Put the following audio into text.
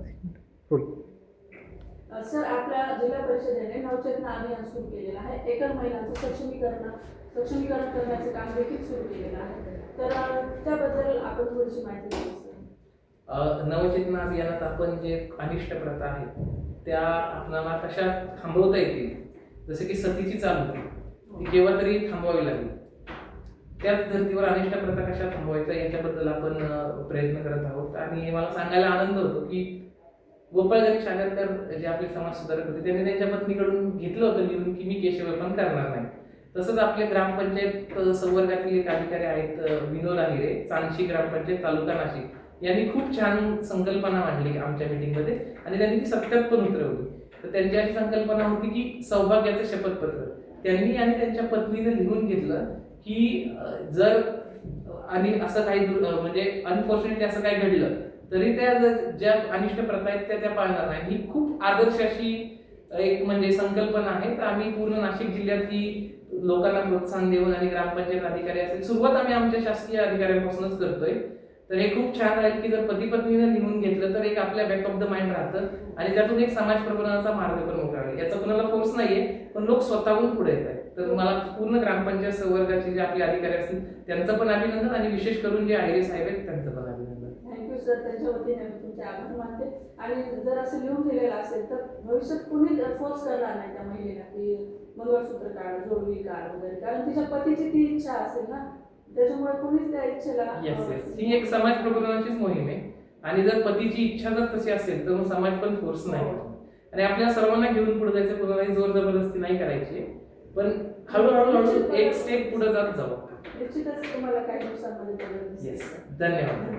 एक minute role sir आपल्या जिल्हा परिषदेने नवचेतना अभियान सुरू केलेलं आहे. एकल महिलांचं सक्षमीकरण सक्षमीकरण करण्याचे काम देखील सुरू केलेलं आहे. तर त्याबद्दल आपण थोडीशी माहिती अ, नवचेतना अभियानात आपण जे अनिष्ट प्रथा आहेत त्या आपल्याला कशा थांबवता येतील? जसे की सतीची चाल होती ती केव्हा तरी थांबवावी लागली. त्याच धर्तीवर अनिष्ट प्रथा कशा थांबवायचा याच्याबद्दल आपण प्रयत्न करत आहोत. आणि मला सांगायला आनंद होतो की गोपाळ गणेश आगरकर जे आपले समाज सुधारक होते त्यांनी त्यांच्या पत्नीकडून घेतलं होतं लिहून की मी केशवपन करणार नाही. तसंच आपले ग्रामपंचायत संवर्गातील एक अधिकारी आहेत विनोद आहिरे चांदशी ग्रामपंचायत तालुका नाशिक. यांनी खूप छान संकल्पना मांडली आमच्या मीटिंगमध्ये आणि त्यांनी ती सत्यात पण उतरवली. तर त्यांची अशी संकल्पना होती की सौभाग्याचं शपथपत्र. त्यांनी आणि त्यांच्या पत्नीने लिहून घेतलं की जर आणि असं काही म्हणजे अनफॉर्च्युनेटली असं काही घडलं तरी त्या ज्या अनिष्ट प्रथा आहेत त्या त्या पाळणार नाही. ही खूप आदर्श अशी एक म्हणजे संकल्पना आहे. तर आम्ही पूर्ण नाशिक जिल्ह्यात ही लोकांना प्रोत्साहन देऊन आणि ग्रामपंचायत अधिकारी असेल सुरुवात आम्ही आमच्या शासकीय अधिकाऱ्यांपासूनच करतोय. तर हे खूप छान राहील की जर पती पत्नीने लिहून घेतलं तर एक आपल्या बॅक ऑफ द माइंड राहतं आणि त्यातून एक समाज प्रबोधनाचा मार्ग पण मोकळा होईल याचा कुणाला फोर्स नाहीये पण लोक स्वतःहून पुढे येत आहेत तर मला पूर्ण ग्रामपंचायत संवर्गाचे जे आपले अधिकारी असतील त्यांचं पण अभिनंदन आणि विशेष करून जे आयरे साहेब आहेत त्यांचं पण अभिनंदन. थँक्यू सर त्यांच्या वतीने मी तुमचे आभार मानते. आणि जर असं लिहून दिलेलं असेल तर भविष्यात कुणी फोर्स करणार नाही त्या महिलेला की मंगळसूत्र काढ जोडवी काढ वगैरे. कारण तिच्या पतीची ती इच्छा असेल ना त्याच्यामुळे कुणीच त्या इच्छेला येस अ, येस ही एक समाज प्रबोधनाचीच मोहीम आहे. आणि जर पतीची इच्छा जर तशी असेल तर मग समाज पण फोर्स नाही. आणि आपल्या सर्वांना घेऊन पुढे जायचं कोणालाही जोर जबरदस्ती नाही करायची. पण हळूहळू हळू एक स्टेप पुढे जात जाऊ निश्चितच तुम्हाला काही दिवसांमध्ये. येस धन्यवाद.